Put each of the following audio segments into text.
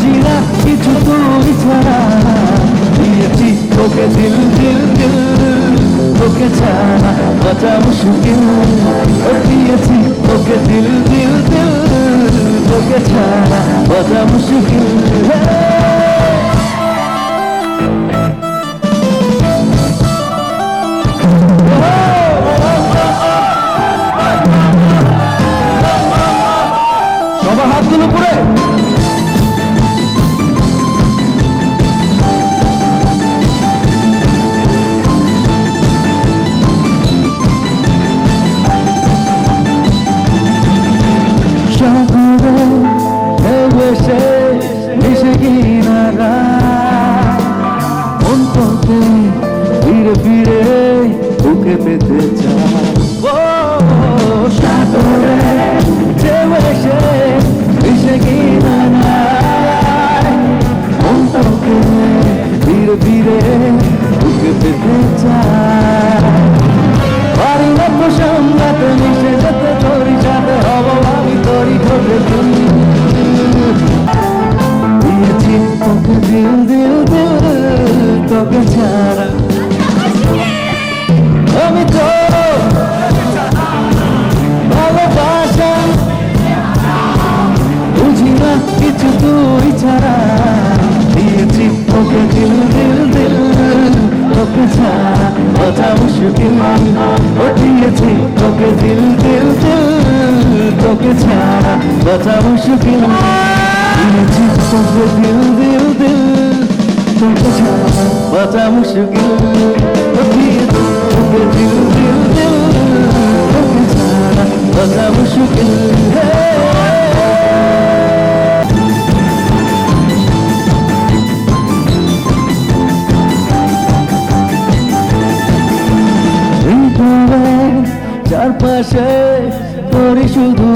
বুঝি না কিছু তুমি ছাড়া দিয়েছি তোকে দিল দিল দিল, তোকে ছাড়া বাঁচা মুশকিল দিয়েছি তোকে দিল দিল দিল, তোকে ছাড়া বাঁচা মুশকিল সবার হাতগুলো পুরে বুকে পেতে চায়। ও সাগরে ফিরে ফিরে বুকে পেতে চায় পারি না তো মিশে যেতে তোরই সাথে হব আমি তুমি দিয়েছি তোকে দিল দিল দিল তোকে ছাড়া আমি তো ভালোবাসা। বুঝি না কিছু তুই ছাড়া। দিয়েছি দিল তোকে ছাড়া কথা মুশকিল দিয়েছি তোকে দিল দিল দিল চারপাশে পরি শুধু।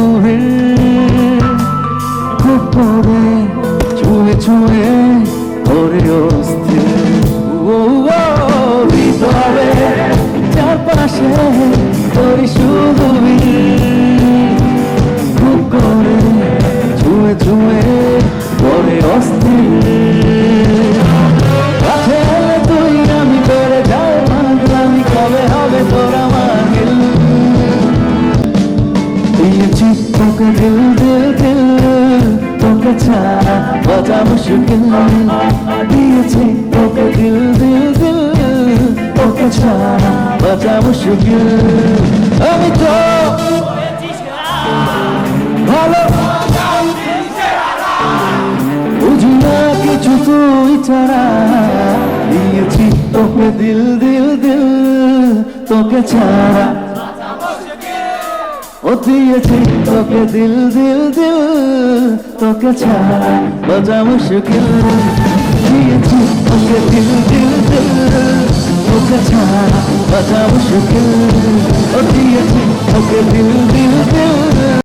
খুব পরে ছুঁয়ে ছুঁয়ে ওরে দিয়েছি তোকে দিল দিল তোকে ছাড়া বাজা মুশকিল দিয়েছি তোকে দিল দিল তোকে ছাড়া বাজা মুশকিল। আমি তো ভালো বুঝি না কিছু তুই ছাড়া। দিয়েছি তোকে দিল দিল দিল। তোকে ছাড়া ও দিয়েছি তোকে দিল দিল দিল, তোকে ছাড়া বাজা মুশকিল। দিয়েছি তোকে দিল দিল দিল, তোকে ছাড়া বাজা মুশকিল। ও দিয়েছি তোকে দিল দিল দিল।